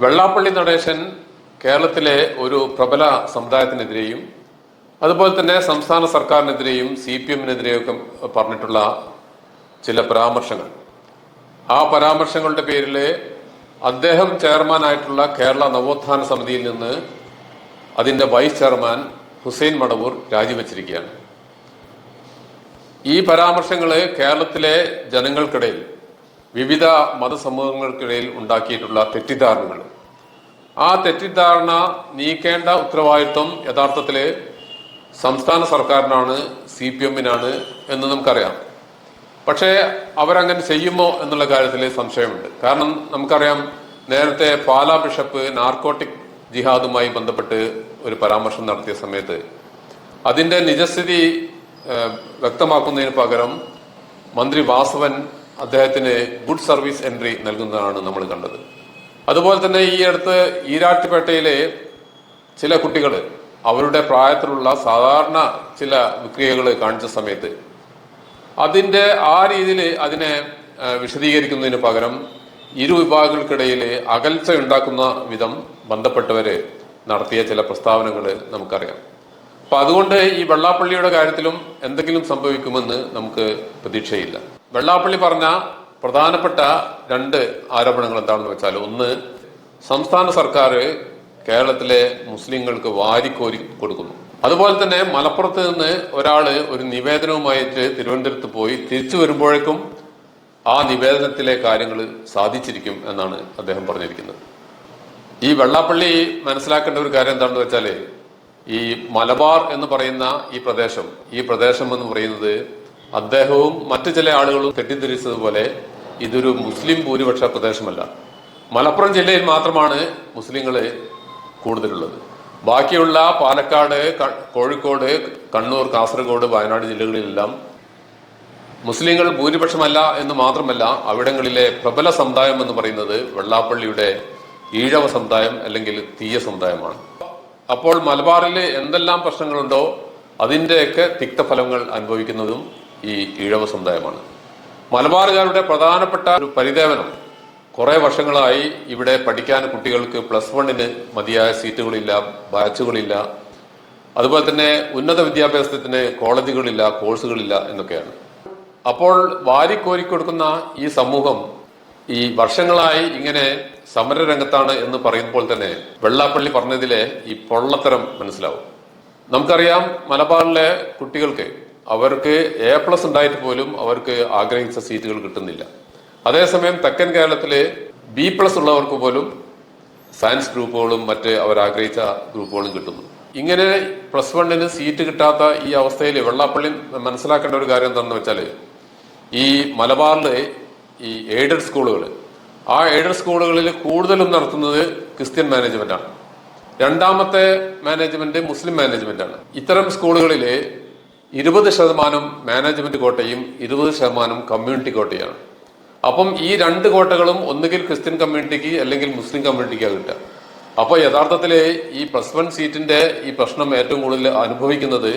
വെള്ളാപ്പള്ളി നടേശൻ കേരളത്തിലെ ഒരു പ്രബല സമുദായത്തിനെതിരെയും അതുപോലെ തന്നെ സംസ്ഥാന സർക്കാരിനെതിരെയും സി പി എമ്മിനെതിരെയൊക്കെ പറഞ്ഞിട്ടുള്ള ചില പരാമർശങ്ങൾ. ആ പരാമർശങ്ങളുടെ പേരിൽ അദ്ദേഹം ചെയർമാനായിട്ടുള്ള കേരള നവോത്ഥാന സമിതിയിൽ നിന്ന് അതിന്റെ വൈസ് ചെയർമാൻ ഹുസൈൻ മടവൂർ രാജിവെച്ചിരിക്കുകയാണ്. ഈ പരാമർശങ്ങൾ കേരളത്തിലെ ജനങ്ങൾക്കിടയിൽ വിവിധ മതസമൂഹങ്ങൾക്കിടയിൽ ഉണ്ടാക്കിയിട്ടുള്ള തെറ്റിദ്ധാരണകൾ. ആ തെറ്റിദ്ധാരണ നീക്കേണ്ട ഉത്തരവാദിത്വം യഥാർത്ഥത്തിൽ സംസ്ഥാന സർക്കാരിനാണ് സി പി എമ്മിനാണ് എന്ന് നമുക്കറിയാം. പക്ഷേ അവരങ്ങനെ ചെയ്യുമോ എന്നുള്ള കാര്യത്തിൽ സംശയമുണ്ട്. കാരണം നമുക്കറിയാം നേരത്തെ പാലാ ബിഷപ്പ് നാർക്കോട്ടിക് ജിഹാദുമായി ബന്ധപ്പെട്ട് ഒരു പരാമർശം നടത്തിയ സമയത്ത് അതിന്റെ നിജസ്ഥിതി വ്യക്തമാക്കുന്നതിന് പകരം മന്ത്രി വാസവൻ അദ്ദേഹത്തിന് ഗുഡ് സർവീസ് എൻട്രി നൽകുന്നതാണ് നമ്മൾ കണ്ടത്. അതുപോലെ തന്നെ ഈ അടുത്ത് ഈരാട്ടുപേട്ടയിലെ ചില കുട്ടികൾ അവരുടെ പ്രായത്തിലുള്ള സാധാരണ ചില വിക്രിയകൾ കാണിച്ച സമയത്ത് അതിന്റെ ആ രീതിയിൽ അതിനെ വിശദീകരിക്കുന്നതിന് പകരം ഇരു വിഭാഗങ്ങൾക്കിടയിൽ അകൽച്ച ഉണ്ടാക്കുന്ന വിധം ബന്ധപ്പെട്ടവര് നടത്തിയ ചില പ്രസ്താവനകൾ നമുക്കറിയാം. അപ്പൊ അതുകൊണ്ട് ഈ വെള്ളാപ്പള്ളിയുടെ കാര്യത്തിലും എന്തെങ്കിലും സംഭവിക്കുമെന്ന് നമുക്ക് പ്രതീക്ഷയില്ല. വെള്ളാപ്പള്ളി പറഞ്ഞ പ്രധാനപ്പെട്ട രണ്ട് ആരോപണങ്ങൾ എന്താണെന്ന് വെച്ചാൽ ഒന്ന് സംസ്ഥാന സർക്കാർ കേരളത്തിലെ മുസ്ലിങ്ങൾക്ക് വാരിക്കോരി കൊടുക്കുന്നു. അതുപോലെ തന്നെ മലപ്പുറത്ത് നിന്ന് ഒരാൾ ഒരു നിവേദനവുമായിട്ട് തിരുവനന്തപുരത്ത് പോയി തിരിച്ചു വരുമ്പോഴേക്കും ആ നിവേദനത്തിലെ കാര്യങ്ങൾ സാധിച്ചിരിക്കും എന്നാണ് അദ്ദേഹം പറഞ്ഞിരിക്കുന്നത്. ഈ വെള്ളാപ്പള്ളി മനസ്സിലാക്കേണ്ട ഒരു കാര്യം എന്താണെന്ന് വെച്ചാൽ ഈ മലബാർ എന്ന് പറയുന്ന ഈ പ്രദേശം ഈ പ്രദേശം എന്ന് പറയുന്നത് അദ്ദേഹവും മറ്റു ചില ആളുകളും തെറ്റിദ്ധരിച്ചതുപോലെ ഇതൊരു മുസ്ലിം ഭൂരിപക്ഷ പ്രദേശമല്ല. മലപ്പുറം ജില്ലയിൽ മാത്രമാണ് മുസ്ലിങ്ങൾ കൂടുതലുള്ളത്. ബാക്കിയുള്ള പാലക്കാട് കോഴിക്കോട് കണ്ണൂർ കാസർഗോഡ് വയനാട് ജില്ലകളിലെല്ലാം മുസ്ലിങ്ങൾ ഭൂരിപക്ഷമല്ല എന്ന് മാത്രമല്ല അവിടങ്ങളിലെ പ്രബല സമുദായം എന്ന് പറയുന്നത് വെള്ളാപ്പള്ളിയുടെ ഈഴവ സമുദായം അല്ലെങ്കിൽ തീയ സമുദായമാണ്. അപ്പോൾ മലബാറിൽ എന്തെല്ലാം പ്രശ്നങ്ങളുണ്ടോ അതിന്റെയൊക്കെ തിക്തഫലങ്ങൾ അനുഭവിക്കുന്നതും ഈ ഈഴവ സമുദായമാണ്. മലബാറുകാരുടെ പ്രധാനപ്പെട്ട ഒരു പരിദേവനം കുറെ വർഷങ്ങളായി ഇവിടെ പഠിക്കാൻ കുട്ടികൾക്ക് പ്ലസ് വണ്ണിന് മതിയായ സീറ്റുകളില്ല ബാച്ചുകളില്ല. അതുപോലെ തന്നെ ഉന്നത വിദ്യാഭ്യാസത്തിന് കോളേജുകളില്ല കോഴ്സുകളില്ല എന്നൊക്കെയാണ്. അപ്പോൾ വാരിക്കോരി കൊടുക്കുന്ന ഈ സമൂഹം ഈ വർഷങ്ങളായി ഇങ്ങനെ സമരരംഗത്താണ് എന്ന് പറയുമ്പോൾ തന്നെ വെള്ളാപ്പള്ളി പറഞ്ഞതിലെ ഈ പൊള്ളത്തരം മനസ്സിലാവും. നമുക്കറിയാം മലബാറിലെ കുട്ടികൾക്ക് അവർക്ക് എ പ്ലസ് ഉണ്ടായിട്ട് പോലും അവർക്ക് ആഗ്രഹിച്ച സീറ്റുകൾ കിട്ടുന്നില്ല. അതേസമയം തെക്കൻ കേരളത്തിലെ ബി പ്ലസ് ഉള്ളവർക്ക് പോലും സയൻസ് ഗ്രൂപ്പുകളും മറ്റ് അവർ ആഗ്രഹിച്ച ഗ്രൂപ്പുകളും കിട്ടുന്നു. ഇങ്ങനെ പ്ലസ് വണ്ണിന് സീറ്റ് കിട്ടാത്ത ഈ അവസ്ഥയിൽ വെള്ളാപ്പള്ളി മനസ്സിലാക്കേണ്ട ഒരു കാര്യം എന്താണെന്ന് വെച്ചാൽ ഈ മലബാറിലെ ഈ എയ്ഡഡ് സ്കൂളുകൾ ആ എയ്ഡഡ് സ്കൂളുകളിൽ കൂടുതലും നടത്തുന്നത് ക്രിസ്ത്യൻ മാനേജ്മെന്റാണ് രണ്ടാമത്തെ മാനേജ്മെന്റ് മുസ്ലിം മാനേജ്മെന്റാണ് ഇത്തരം സ്കൂളുകളിൽ ഇരുപത് ശതമാനം മാനേജ്മെന്റ് കോട്ടയും ഇരുപത് ശതമാനം കമ്മ്യൂണിറ്റി കോട്ടയാണ്. അപ്പം ഈ രണ്ട് കോട്ടകളും ഒന്നുകിൽ ക്രിസ്ത്യൻ കമ്മ്യൂണിറ്റിക്ക് അല്ലെങ്കിൽ മുസ്ലിം കമ്മ്യൂണിറ്റിക്കാണ് കിട്ടുക. അപ്പോൾ യഥാർത്ഥത്തിൽ ഈ പ്ലസ് വൺ സീറ്റിന്റെ ഈ പ്രശ്നം ഏറ്റവും കൂടുതൽ അനുഭവിക്കുന്നത്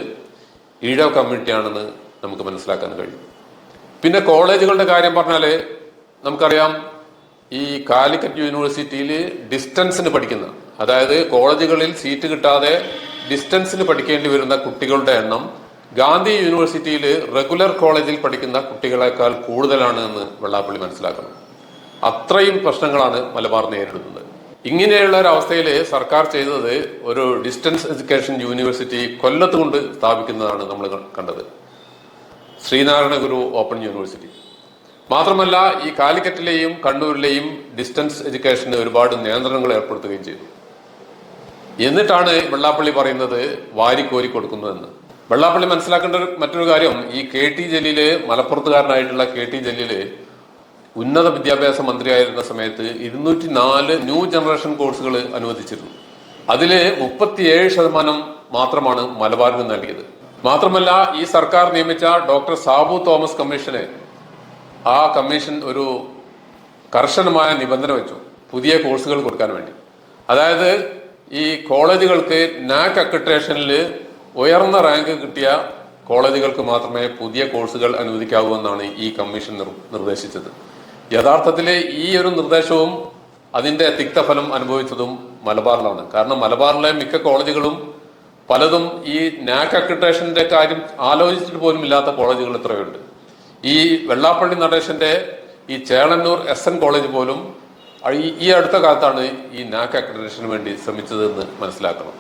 ഈഴവ കമ്മ്യൂണിറ്റിയാണെന്ന് നമുക്ക് മനസ്സിലാക്കാൻ കഴിയും. പിന്നെ കോളേജുകളുടെ കാര്യം പറഞ്ഞാൽ നമുക്കറിയാം ഈ കാലിക്കറ്റ് യൂണിവേഴ്സിറ്റിയിൽ ഡിസ്റ്റൻസിന് പഠിക്കുന്ന അതായത് കോളേജുകളിൽ സീറ്റ് കിട്ടാതെ ഡിസ്റ്റൻസിന് പഠിക്കേണ്ടി വരുന്ന കുട്ടികളുടെ എണ്ണം ഗാന്ധി യൂണിവേഴ്സിറ്റിയിൽ റെഗുലർ കോളേജിൽ പഠിക്കുന്ന കുട്ടികളെക്കാൾ കൂടുതലാണ് എന്ന് വെള്ളാപ്പള്ളി മനസ്സിലാക്കണം അത്രയും പ്രശ്നങ്ങളാണ് മലബാർ നേരിടുന്നത്. ഇങ്ങനെയുള്ള ഒരു അവസ്ഥയിൽ സർക്കാർ ചെയ്തത് ഒരു ഡിസ്റ്റൻസ് എഡ്യൂക്കേഷൻ യൂണിവേഴ്സിറ്റി കൊല്ലത്ത് കൊണ്ട് സ്ഥാപിക്കുന്നതാണ് നമ്മൾ കണ്ടത്. Sreenarayana Guru open university. മാത്രമല്ല ഈ കാലിക്കറ്റിലെയും കണ്ണൂരിലെയും ഡിസ്റ്റൻസ് എഡ്യൂക്കേഷന് ഒരുപാട് നിയന്ത്രണങ്ങൾ ഏർപ്പെടുത്തുകയും ചെയ്തു. എന്നിട്ടാണ് വെള്ളാപ്പള്ളി പറയുന്നത് വാരിക്കോരി കൊടുക്കുന്നതെന്ന്. വെള്ളാപ്പള്ളി മനസ്സിലാക്കേണ്ട ഒരു മറ്റൊരു കാര്യം ഈ കെ ടി ജലീൽ മലപ്പുറത്തുകാരനായിട്ടുള്ള കെ ടി ജലീൽ ഉന്നത വിദ്യാഭ്യാസ മന്ത്രിയായിരുന്ന സമയത്ത് ഇരുന്നൂറ്റി നാല് ന്യൂ ജനറേഷൻ കോഴ്സുകൾ അനുവദിച്ചിരുന്നു. അതിൽ മുപ്പത്തിയേഴ് ശതമാനം മാത്രമാണ് മലബാറിന് നൽകിയത്. മാത്രമല്ല ഈ സർക്കാർ നിയമിച്ച ഡോക്ടർ സാബു തോമസ് കമ്മീഷന് ആ കമ്മീഷൻ ഒരു കർശനമായ നിബന്ധന വെച്ചു പുതിയ കോഴ്സുകൾ കൊടുക്കാൻ വേണ്ടി. അതായത് ഈ കോളേജുകൾക്ക് നാക് അക്രഡിറ്റേഷനിൽ ഉയർന്ന റാങ്ക് കിട്ടിയ കോളേജുകൾക്ക് മാത്രമേ പുതിയ കോഴ്സുകൾ അനുവദിക്കാവൂ എന്നാണ് ഈ കമ്മീഷൻ നിർദ്ദേശിച്ചത്. യഥാർത്ഥത്തിൽ ഈ ഒരു നിർദ്ദേശവും അതിന്റെ തിക്തഫലം അനുഭവിച്ചതും മലബാറിലാണ്. കാരണം മലബാറിലെ മിക്ക കോളേജുകളും പലതും ഈ നാക് അക്രിട്ടേഷന്റെ കാര്യം ആലോചിച്ചിട്ട് പോലും ഇല്ലാത്ത കോളേജുകൾ എത്രയുണ്ട് ഈ വെള്ളാപ്പള്ളി നടേശന്റെ ഈ ചേളന്നൂർ എസ് എൻ കോളേജ് പോലും ഈ അടുത്ത കാലത്താണ് ഈ നാക് അക്രിട്ടേഷന് വേണ്ടി ശ്രമിച്ചതെന്ന് മനസ്സിലാക്കണം.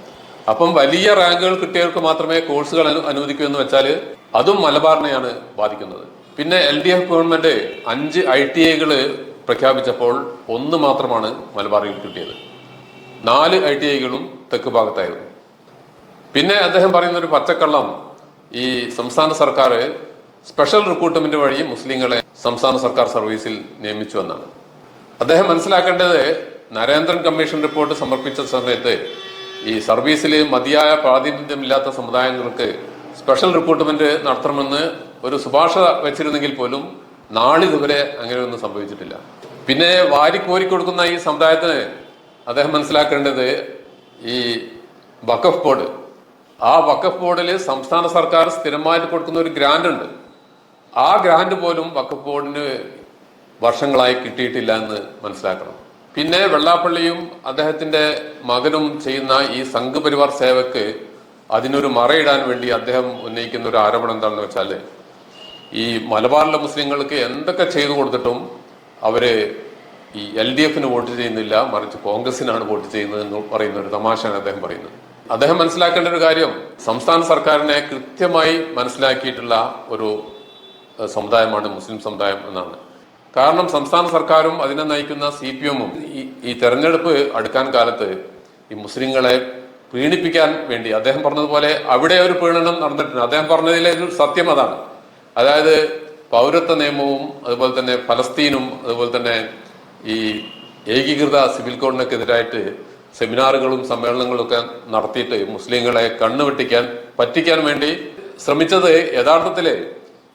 അപ്പം വലിയ റാങ്കുകൾ കിട്ടിയവർക്ക് മാത്രമേ കോഴ്സുകൾ അനുവദിക്കൂ എന്ന് വെച്ചാൽ അതും മലബാറിനെയാണ് ബാധിക്കുന്നത്. പിന്നെ എൽ ഡി എഫ് ഗവൺമെന്റ് അഞ്ച് ഐ ടി ഐകൾ പ്രഖ്യാപിച്ചപ്പോൾ ഒന്ന് മാത്രമാണ് മലബാറിൽ കിട്ടിയത്. നാല് ഐ ടി ഐകളും തെക്ക് ഭാഗത്തായിരുന്നു. പിന്നെ അദ്ദേഹം പറയുന്ന ഒരു പച്ചക്കള്ളം ഈ സംസ്ഥാന സർക്കാർ സ്പെഷ്യൽ റിക്രൂട്ട്മെന്റ് വഴി മുസ്ലിങ്ങളെ സംസ്ഥാന സർക്കാർ സർവീസിൽ നിയമിച്ചു എന്നാണ്. അദ്ദേഹം മനസ്സിലാക്കേണ്ടത് നരേന്ദ്രൻ കമ്മീഷൻ റിപ്പോർട്ട് സമർപ്പിച്ച സമയത്ത് ഈ സർവീസിൽ മതിയായ പ്രാതിനിധ്യമില്ലാത്ത സമുദായങ്ങൾക്ക് സ്പെഷ്യൽ റിക്രൂട്ട്മെന്റ് നടത്തണമെന്ന് ഒരു ശുപാർശ വെച്ചിരുന്നെങ്കിൽ പോലും നാളിതുവരെ അങ്ങനെയൊന്നും സംഭവിച്ചിട്ടില്ല. പിന്നെ വാരിക്കോരി കൊടുക്കുന്ന ഈ സമുദായത്തിന് അദ്ദേഹം മനസ്സിലാക്കേണ്ടത് ഈ വഖഫ് ബോർഡ്. ആ വഖഫ് ബോർഡിൽ സംസ്ഥാന സർക്കാർ സ്ഥിരമായിട്ട് കൊടുക്കുന്ന ഒരു ഗ്രാന്റ് ഉണ്ട്. ആ ഗ്രാന്റ് പോലും വഖഫ് ബോർഡിന് വർഷങ്ങളായി കിട്ടിയിട്ടില്ല എന്ന് മനസ്സിലാക്കണം. പിന്നെ വെള്ളാപ്പള്ളിയും അദ്ദേഹത്തിന്റെ മകനും ചെയ്യുന്ന ഈ സംഘപരിവാർ സേവക്ക് അതിനൊരു മറയിടാൻ വേണ്ടി അദ്ദേഹം ഉന്നയിക്കുന്ന ഒരു ആരോപണം എന്താണെന്ന് വെച്ചാൽ ഈ മലബാറിലെ മുസ്ലിങ്ങൾക്ക് എന്തൊക്കെ ചെയ്തു കൊടുത്തിട്ടും അവർ ഈ എൽ ഡി എഫിന് വോട്ട് ചെയ്യുന്നില്ല മറിച്ച് കോൺഗ്രസിനാണ് വോട്ട് ചെയ്യുന്നത് എന്ന് പറയുന്ന ഒരു തമാശയാണ് അദ്ദേഹം പറയുന്നത്. അദ്ദേഹം മനസ്സിലാക്കേണ്ട ഒരു കാര്യം സംസ്ഥാന സർക്കാരിനെ കൃത്യമായി മനസ്സിലാക്കിയിട്ടുള്ള ഒരു സമുദായമാണ് മുസ്ലിം സമുദായം എന്നാണ്. കാരണം സംസ്ഥാന സർക്കാരും അതിനെ നയിക്കുന്ന സി പി എമ്മും ഈ തെരഞ്ഞെടുപ്പ് അടുക്കാൻ കാലത്ത് ഈ മുസ്ലിങ്ങളെ പീഡിപ്പിക്കാൻ വേണ്ടി അദ്ദേഹം പറഞ്ഞതുപോലെ അവിടെ ഒരു പീഡനം നടന്നിട്ടുണ്ട്. അദ്ദേഹം പറഞ്ഞതിലെ ഒരു സത്യം അതാണ്. അതായത് പൗരത്വ നിയമവും അതുപോലെ തന്നെ ഫലസ്തീനും അതുപോലെ തന്നെ ഈ ഏകീകൃത സിവിൽ കോഡിനൊക്കെതിരായിട്ട് സെമിനാറുകളും സമ്മേളനങ്ങളും ഒക്കെ നടത്തിയിട്ട് മുസ്ലിങ്ങളെ കണ്ണുവെട്ടിക്കാൻ പറ്റിക്കാൻ വേണ്ടി ശ്രമിച്ചത് യഥാർത്ഥത്തിൽ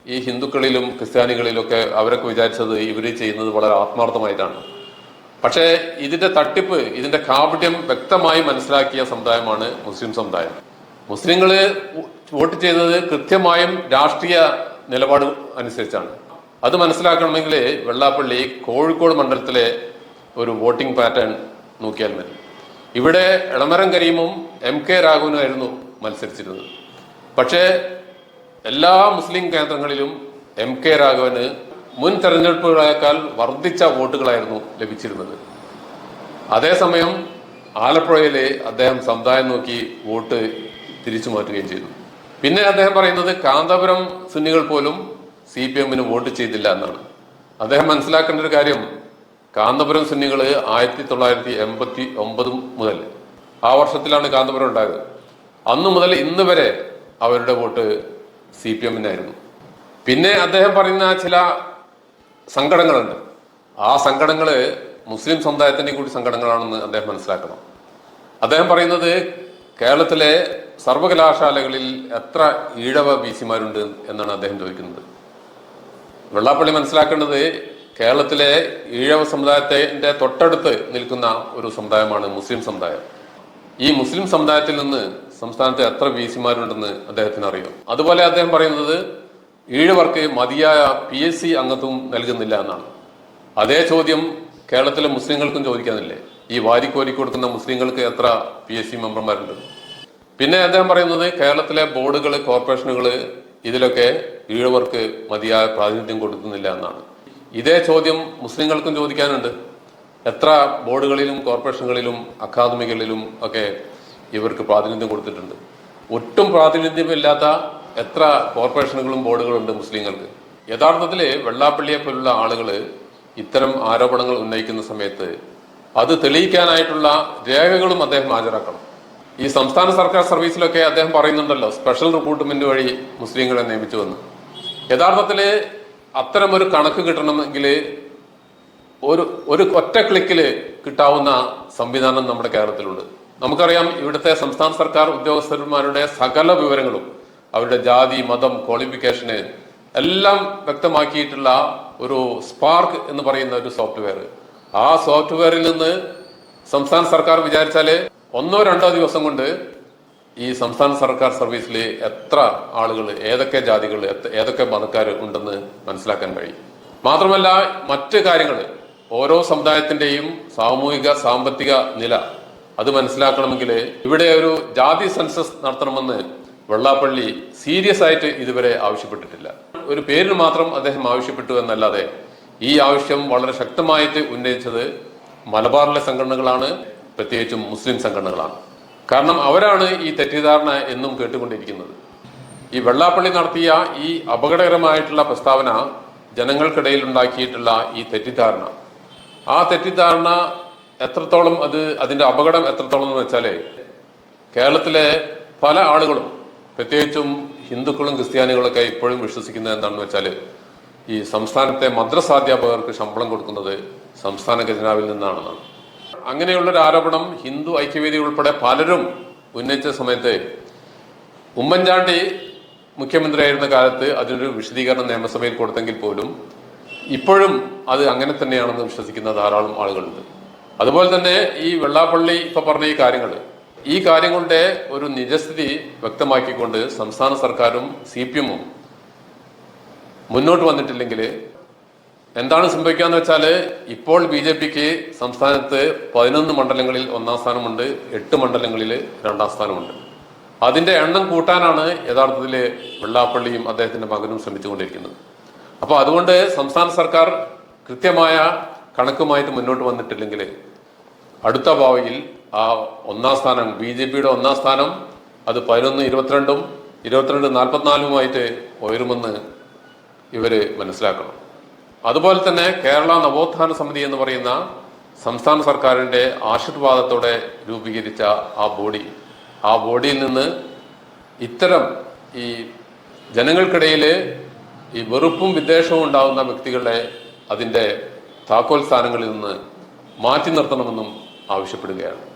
ഈ ഹിന്ദുക്കളിലും ക്രിസ്ത്യാനികളിലൊക്കെ അവരൊക്കെ വിചാരിച്ചത് ഇവർ ചെയ്യുന്നത് വളരെ ആത്മാർത്ഥമായിട്ടാണ്. പക്ഷേ ഇതിന്റെ തട്ടിപ്പ് ഇതിന്റെ കാപട്യം വ്യക്തമായി മനസ്സിലാക്കിയ സമുദായമാണ് മുസ്ലിം സമുദായം. മുസ്ലിങ്ങൾ വോട്ട് ചെയ്തത് കൃത്യമായും രാഷ്ട്രീയ നിലപാട് അനുസരിച്ചാണ്. അത് മനസ്സിലാക്കണമെങ്കിൽ വെള്ളാപ്പള്ളി കോഴിക്കോട് മണ്ഡലത്തിലെ ഒരു വോട്ടിംഗ് പാറ്റേൺ നോക്കിയാൽ മതി. ഇവിടെ എളമരം കരീമും എം കെ രാഘവനുമായിരുന്നു മത്സരിച്ചിരുന്നത്. പക്ഷേ എല്ലാ മുസ്ലിം കേന്ദ്രങ്ങളിലും എം കെ രാഘവന് മുൻ തെരഞ്ഞെടുപ്പുകളേക്കാൾ വർദ്ധിച്ച വോട്ടുകളായിരുന്നു ലഭിച്ചിരുന്നത്. അതേസമയം ആലപ്പുഴയിലെ അദ്ദേഹം സമുദായം നോക്കി വോട്ട് തിരിച്ചു മാറ്റുകയും ചെയ്തു. പിന്നെ അദ്ദേഹം പറയുന്നത് കാന്തപുരം സുന്നികൾ പോലും സി പി എമ്മിന് വോട്ട് ചെയ്തില്ല എന്നാണ്. അദ്ദേഹം മനസ്സിലാക്കേണ്ട ഒരു കാര്യം കാന്തപുരം സുന്നികൾ ആയിരത്തി തൊള്ളായിരത്തി എൺപത്തി ഒമ്പത് മുതൽ ആ വർഷത്തിലാണ് കാന്തപുരം ഉണ്ടായത്. അന്നു മുതൽ ഇന്ന് വരെ അവരുടെ വോട്ട് സി പി എമ്മിനായിരുന്നു. പിന്നെ അദ്ദേഹം പറയുന്ന ചില സങ്കടങ്ങളുണ്ട്. ആ സങ്കടങ്ങൾ മുസ്ലിം സമുദായത്തിന്റെ കൂടി സങ്കടങ്ങളാണെന്ന് അദ്ദേഹം മനസ്സിലാക്കണം. അദ്ദേഹം പറയുന്നത് കേരളത്തിലെ സർവകലാശാലകളിൽ എത്ര ഈഴവ ബി സിമാരുണ്ട് എന്നാണ് അദ്ദേഹം ചോദിക്കുന്നത്. വെള്ളാപ്പള്ളി മനസ്സിലാക്കേണ്ടത് കേരളത്തിലെ ഈഴവ സമുദായത്തിന്റെ തൊട്ടടുത്ത് നിൽക്കുന്ന ഒരു സമുദായമാണ് മുസ്ലിം സമുദായം. ഈ മുസ്ലിം സമുദായത്തിൽ നിന്ന് സംസ്ഥാനത്ത് എത്ര വി സിമാരുണ്ടെന്ന് അദ്ദേഹത്തിന് അറിയാം. അതുപോലെ അദ്ദേഹം പറയുന്നത് ഈഴവർക്ക് മതിയായ പി എസ് സി അംഗത്വം നൽകുന്നില്ല എന്നാണ്. അതേ ചോദ്യം കേരളത്തിലെ മുസ്ലിങ്ങൾക്കും ചോദിക്കാനില്ലേ? ഈ വാരിക്കോരി കൊടുക്കുന്ന മുസ്ലിങ്ങൾക്ക് എത്ര പി എസ് സി മെമ്പർമാരുണ്ട്? പിന്നെ അദ്ദേഹം പറയുന്നത് കേരളത്തിലെ ബോർഡുകൾ കോർപ്പറേഷനുകൾ ഇതിലൊക്കെ ഈഴവർക്ക് മതിയായ പ്രാതിനിധ്യം കൊടുക്കുന്നില്ല എന്നാണ്. ഇതേ ചോദ്യം മുസ്ലിങ്ങൾക്കും ചോദിക്കാനുണ്ട്. എത്ര ബോർഡുകളിലും കോർപ്പറേഷനുകളിലും അക്കാദമികളിലും ഒക്കെ ഇവർക്ക് പ്രാതിനിധ്യം കൊടുത്തിട്ടുണ്ട്. ഒട്ടും പ്രാതിനിധ്യമില്ലാത്ത എത്ര കോർപ്പറേഷനുകളും ബോർഡുകളും ഉണ്ട് മുസ്ലിങ്ങൾക്ക്. യഥാർത്ഥത്തിൽ വെള്ളാപ്പള്ളിയെ പോലുള്ള ആളുകൾ ഇത്തരം ആരോപണങ്ങൾ ഉന്നയിക്കുന്ന സമയത്ത് അത് തെളിയിക്കാനായിട്ടുള്ള രേഖകളും അദ്ദേഹം ഹാജരാക്കണം. ഈ സംസ്ഥാന സർക്കാർ സർവീസിലൊക്കെ അദ്ദേഹം പറയുന്നുണ്ടല്ലോ സ്പെഷ്യൽ റിക്രൂട്ട്മെന്റ് വഴി മുസ്ലിങ്ങളെ നിയമിച്ചു വന്ന് യഥാർത്ഥത്തിൽ അത്തരം ഒരു കണക്ക് കിട്ടണമെങ്കിൽ ഒരു ഒരു ഒറ്റ ക്ലിക്കിൽ കിട്ടാവുന്ന സംവിധാനം നമ്മുടെ കേരളത്തിലുണ്ട്. നമുക്കറിയാം ഇവിടുത്തെ സംസ്ഥാന സർക്കാർ ഉദ്യോഗസ്ഥന്മാരുടെ സകല വിവരങ്ങളും അവരുടെ ജാതി മതം ക്വാളിഫിക്കേഷന് എല്ലാം വ്യക്തമാക്കിയിട്ടുള്ള ഒരു സ്പാർക്ക് എന്ന് പറയുന്ന ഒരു സോഫ്റ്റ്വെയർ. ആ സോഫ്റ്റ്വെയറിൽ നിന്ന് സംസ്ഥാന സർക്കാർ വിചാരിച്ചാൽ ഒന്നോ രണ്ടോ ദിവസം കൊണ്ട് ഈ സംസ്ഥാന സർക്കാർ സർവീസിൽ എത്ര ആളുകൾ ഏതൊക്കെ ജാതികൾ ഏതൊക്കെ മതക്കാർ ഉണ്ടെന്ന് മനസ്സിലാക്കാൻ കഴിയും. മാത്രമല്ല മറ്റ് കാര്യങ്ങൾ ഓരോ സമുദായത്തിന്റെയും സാമൂഹിക സാമ്പത്തിക നില അത് മനസ്സിലാക്കണമെങ്കിൽ ഇവിടെ ഒരു ജാതി സെൻസസ് നടത്തണമെന്ന് വെള്ളാപ്പള്ളി സീരിയസ് ആയിട്ട് ഇതുവരെ ആവശ്യപ്പെട്ടിട്ടില്ല. ഒരു പേരിന് മാത്രം അദ്ദേഹം ആവശ്യപ്പെട്ടു എന്നല്ലാതെ ഈ ആവശ്യം വളരെ ശക്തമായിട്ട് ഉന്നയിച്ചത് മലബാറിലെ സംഘടനകളാണ് പ്രത്യേകിച്ചും മുസ്ലിം സംഘടനകളാണ്. കാരണം അവരാണ് ഈ തെറ്റിദ്ധാരണ എന്നും കേട്ടുകൊണ്ടിരിക്കുന്നത്. ഈ വെള്ളാപ്പള്ളി നടത്തിയ ഈ അപകടകരമായിട്ടുള്ള പ്രസ്താവന ജനങ്ങൾക്കിടയിൽ ഉണ്ടാക്കിയിട്ടുള്ള ഈ തെറ്റിദ്ധാരണ. ആ തെറ്റിദ്ധാരണ എത്രത്തോളം അത് അതിന്റെ അപകടം എത്രത്തോളം എന്ന് വെച്ചാൽ കേരളത്തിലെ പല ആളുകളും പ്രത്യേകിച്ചും ഹിന്ദുക്കളും ക്രിസ്ത്യാനികളൊക്കെ ഇപ്പോഴും വിശ്വസിക്കുന്നത് എന്താണെന്ന് വെച്ചാൽ ഈ സംസ്ഥാനത്തെ മദ്രസാധ്യാപകർക്ക് ശമ്പളം കൊടുക്കുന്നത് സംസ്ഥാന ഖജനാവിൽ നിന്നാണെന്നാണ്. അങ്ങനെയുള്ള ഒരു ആരോപണം ഹിന്ദു ഐക്യവേദി ഉൾപ്പെടെ പലരും ഉന്നയിച്ച സമയത്ത് ഉമ്മൻചാണ്ടി മുഖ്യമന്ത്രിയായിരുന്ന കാലത്ത് അതിനൊരു വിശദീകരണം നിയമസഭയിൽ കൊടുത്തെങ്കിൽ പോലും ഇപ്പോഴും അത് അങ്ങനെ തന്നെയാണെന്ന് വിശ്വസിക്കുന്ന ധാരാളം ആളുകളുണ്ട്. അതുപോലെ തന്നെ ഈ വെള്ളാപ്പള്ളി ഇപ്പൊ പറഞ്ഞ ഈ കാര്യങ്ങൾ ഈ കാര്യങ്ങളുടെ ഒരു നിജസ്ഥിതി വ്യക്തമാക്കിക്കൊണ്ട് സംസ്ഥാന സർക്കാരും സി പി എമ്മും മുന്നോട്ട് വന്നിട്ടില്ലെങ്കിൽ എന്താണ് സംഭവിക്കാന്ന് വെച്ചാൽ ഇപ്പോൾ ബി ജെ പിക്ക് സംസ്ഥാനത്ത് പതിനൊന്ന് മണ്ഡലങ്ങളിൽ ഒന്നാം സ്ഥാനമുണ്ട് എട്ട് മണ്ഡലങ്ങളിൽ രണ്ടാം സ്ഥാനമുണ്ട്. അതിന്റെ എണ്ണം കൂട്ടാനാണ് യഥാർത്ഥത്തിൽ വെള്ളാപ്പള്ളിയും അദ്ദേഹത്തിന്റെ മകനും ശ്രമിച്ചുകൊണ്ടിരിക്കുന്നത്. അപ്പോൾ അതുകൊണ്ട് സംസ്ഥാന സർക്കാർ കൃത്യമായ കണക്കുമായിട്ട് മുന്നോട്ട് വന്നിട്ടില്ലെങ്കിൽ അടുത്ത ഭാവിയിൽ ആ ഒന്നാം സ്ഥാനം ബി ജെ പിയുടെ ഒന്നാം സ്ഥാനം അത് പതിനൊന്ന് ഇരുപത്തിരണ്ടും ഇരുപത്തിരണ്ട് നാൽപ്പത്തിനാലുമായിട്ട് ഉയരുമെന്ന് ഇവർ മനസ്സിലാക്കണം. അതുപോലെ തന്നെ കേരള നവോത്ഥാന സമിതി എന്ന് പറയുന്ന സംസ്ഥാന സർക്കാരിന്റെ ആശീർവാദത്തോടെ രൂപീകരിച്ച ആ ബോഡി. ആ ബോഡിയിൽ നിന്ന് ഇത്തരം ഈ ജനങ്ങൾക്കിടയിൽ ഈ വെറുപ്പും വിദ്വേഷവും ഉണ്ടാകുന്ന വ്യക്തികളെ അതിന്റെ താക്കോൽ സ്ഥാനങ്ങളിൽ നിന്ന് മാറ്റി നിർത്തണമെന്നും ആവശ്യപ്പെടുകയാണ്